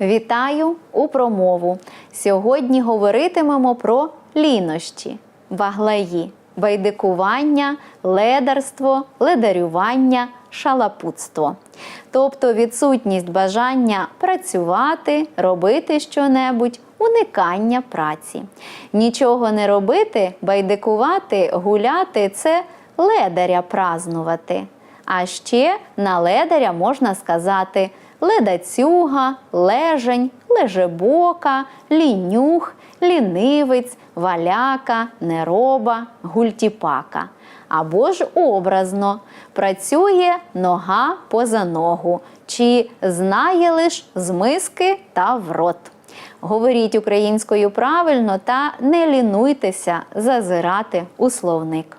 Вітаю у промову. Сьогодні говоритимемо про лінощі, баглаї, байдикування, ледарство, ледарювання, шалапутство. Тобто відсутність бажання працювати, робити щонебудь, уникання праці. Нічого не робити, байдикувати, гуляти це ледаря празнувати. А ще на ледаря можна сказати ледацюга, лежень, лежебока, лінюх, лінивець, валяка, нероба, гультіпака. Або ж образно працює нога поза ногу, чи знає лиш з миски та в рот. Говоріть українською правильно та не лінуйтеся зазирати у словник.